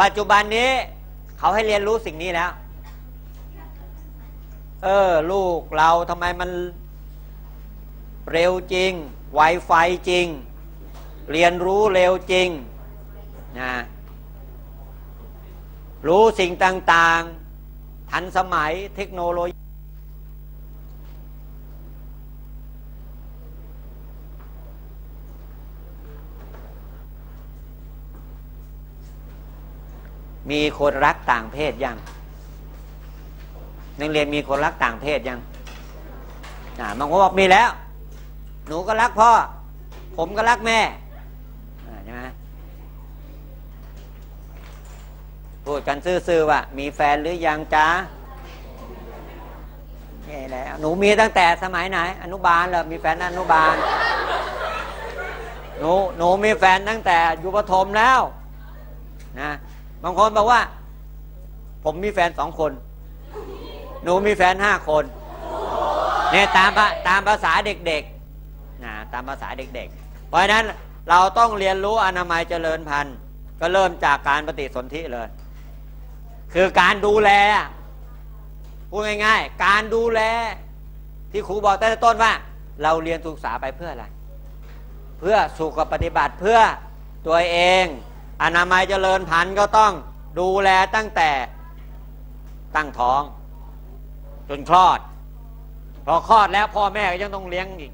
ปัจจุบันนี้ เขาให้เรียนรู้สิ่งนี้แล้ว เออ ลูกเราทำไมมันเร็วจริง ไวไฟจริง เรียนรู้เร็วจริงนะรู้สิ่งต่าง ๆ ทันสมัยเทคโนโลยี มีคนรักต่างเพศยังนักเรียนมีคนรักต่างเพศยังบางคนบอกมีแล้ว หนูก็รักพ่อ ผมก็รักแม่ใช่ไหมพูดกันซื่อๆว่า มีแฟนหรือยังจ้าแย่แล้วหนูมีตั้งแต่สมัยไหน อนุบาลเหรอมีแฟนอนุบาล หนูหนูมีแฟนตั้งแต่อยู่ประถมแล้วนะ บางคนบอกว่า ผมมีแฟนสองคน หนูมีแฟนห้าคนเนี่ยตามตามภาษาเด็กๆนะตามภาษาเด็กๆ เพราะฉะนั้นเราต้องเรียนรู้อนามัยเจริญพันธุ์ ก็เริ่มจากการปฏิสนธิเลย คือการดูแลพูดง่ายๆ การดูแล ที่ครูบอกตั้งแต่ต้นว่า เราเรียนศึกษาไปเพื่ออะไร เพื่อสุขปฏิบัติเพื่อตัวเอง อนามัยเจริญพันธุ์ก็ต้องดูแลตั้งแต่ตั้งท้อง จนคลอด พอคลอดแล้วพ่อแม่ก็ยังต้องเลี้ยงอีก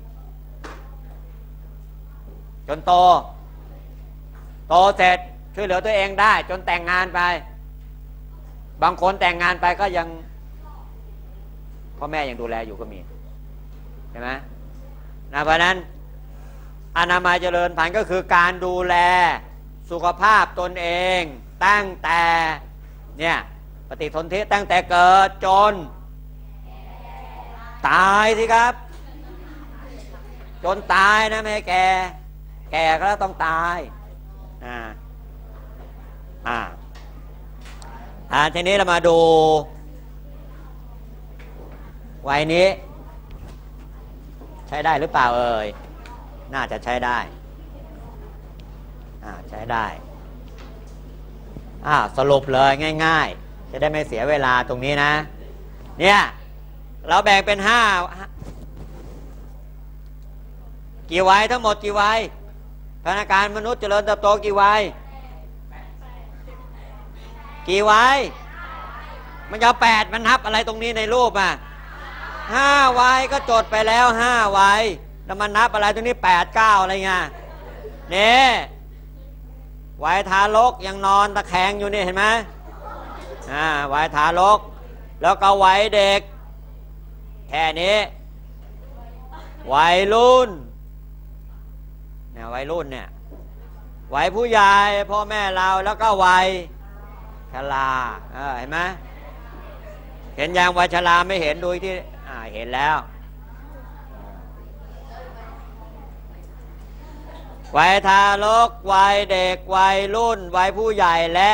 จนโต โตเสร็จช่วยเหลือตัวเองได้ จนแต่งงานไป บางคนแต่งงานไปก็ยังพ่อแม่ยังดูแลอยู่ก็มีใช่ไหมนะเพราะนั้นอนามัยเจริญพันธุ์ก็คือการดูแล สุขภาพตนเองตั้งแต่เนี่ยปฏิทนทิตั้งแต่เกิดจน ตายสิครับ จนตายนะไม่แก่แก่ก็ต้องตายอ่าอ่าอ่าทีนี้เรามาดูวัยนี้ ใช้ได้หรือเปล่าเอ่ยน่าจะใช้ได้ ช้ได้อ้าสรุปเลยง่าย ๆ จะได้ไม่เสียเวลาตรงนี้นะ เนี่ย เราแบ่งเป็นห้ากี่วัยทั้งหมดกี่วัยพนักงานมนุษย์เจริญเติบโตกี่วัยกี่วัยมันจะแปดมันนับอะไรตรงนี้ในรูปอะห้าวัยก็จดไปแล้วห้าวัยแล้วมันนับอะไรตรงนี้แปดเก้าอะไรเงี้ยเนี่ย วัยทารกยังนอนตะแคงอยู่นี่เห็นไหมอ่าวัยทารก แล้วก็วัยเด็ก แค่นี้วัยรุ่นเนี่ยวัยรุ่นเนี่ยวัยผู้ใหญ่พ่อแม่เราแล้วก็วัยชราเออเห็นไหมเห็นยังวัยชราไม่เห็นดูที่อ่าเห็นแล้ว วัยทารก วัยเด็ก วัยรุ่น วัยผู้ใหญ่และ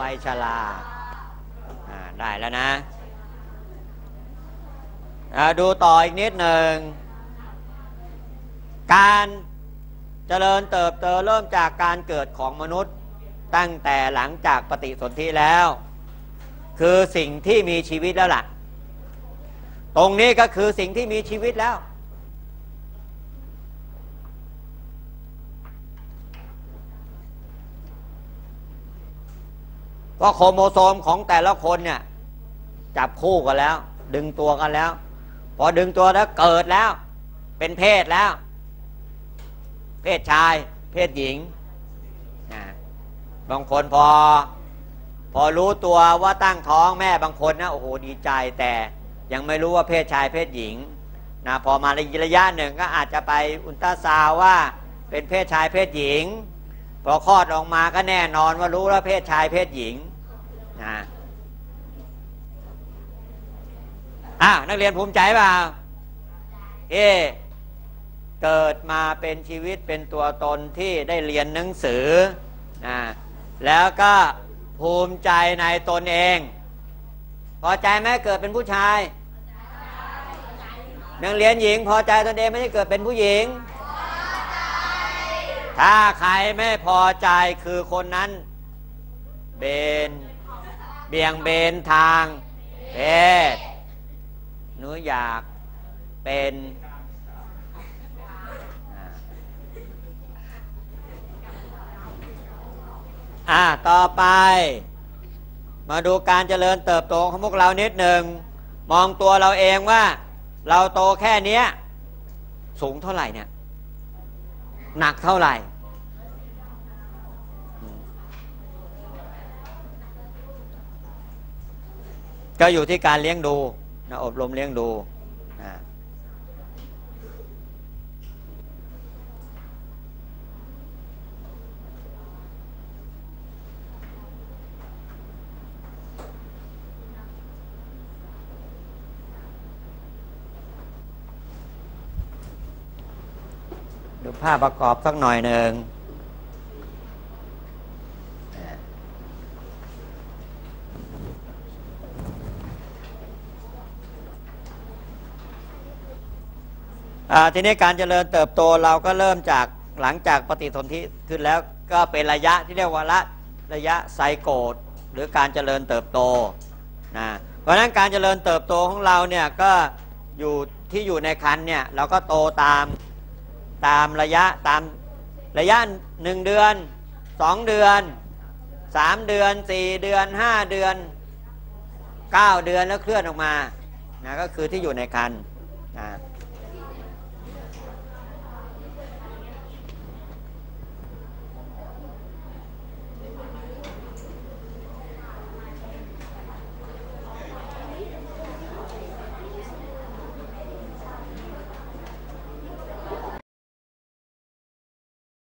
วัยชราได้แล้วนะดูต่ออีกนิดหนึ่ง การเจริญเติบโตเริ่มจากการเกิดของมนุษย์ตั้งแต่หลังจากปฏิสนธิแล้ว คือสิ่งที่มีชีวิตแล้วล่ะ ตรงนี้ก็คือสิ่งที่มีชีวิตแล้ว เพราะโครโมโซมของแต่ละคนเนี่ยจับคู่กันแล้ว ดึงตัวกันแล้ว พอดึงตัวแล้วเกิดแล้ว เป็นเพศแล้ว เพศชาย เพศหญิงนะบางคนพอ พอรู้ตัวว่าตั้งท้องแม่บางคนนะโอ้โหดีใจแต่ยังไม่รู้ว่าเพศชายเพศหญิงนะพอมาระยะหนึ่งก็อาจจะไปอุลตราซาวว่าเป็นเพศชายเพศหญิง พอคลอดออกมาก็แน่นอนว่ารู้ว่าเพศชายเพศหญิง นะอะนักเรียนภูมิใจเปล่าเอเกิดมาเป็นชีวิตเป็นตัวตนที่ได้เรียนหนังสือนะแล้วก็ภูมิใจในตนเอง พอใจไหมเกิดเป็นผู้ชายนักเรียนหญิง พอใจตนเองไม่ใช่เกิดเป็นผู้หญิง ถ้าใครไม่พอใจคือคนนั้นเบน เบี่ยงเบนทางเพศหนูอยากเป็นอ่าต่อไป มาดูการเจริญเติบโตของพวกเรานิดหนึ่ง มองตัวเราเองว่า เราโตแค่เนี้ยสูงเท่าไหร่เนี่ย หนักเท่าไหร่ ก็อยู่ที่การเลี้ยงดูนะอบรมเลี้ยงดูนะดูภาพประกอบสักหน่อยหนึ่ง ทีนี้การเจริญเติบโตเราก็เริ่มจากหลังจากปฏิสนธิขึ้นแล้วก็เป็นระยะที่เรียกว่าระระยะไซโกดหรือการเจริญเติบโตนะเพราะฉะนั้นการเจริญเติบโตของเราเนี่ยก็อยู่ที่อยู่ในคันเนี่ยเราก็โตตามตามระยะตามระยะหนึ่งเดือนสองเดือนสามเดือนสี่เดือนห้าเดือนเก้าเดือนแล้วเคลื่อนออกมานะก็คือที่อยู่ในคันนะ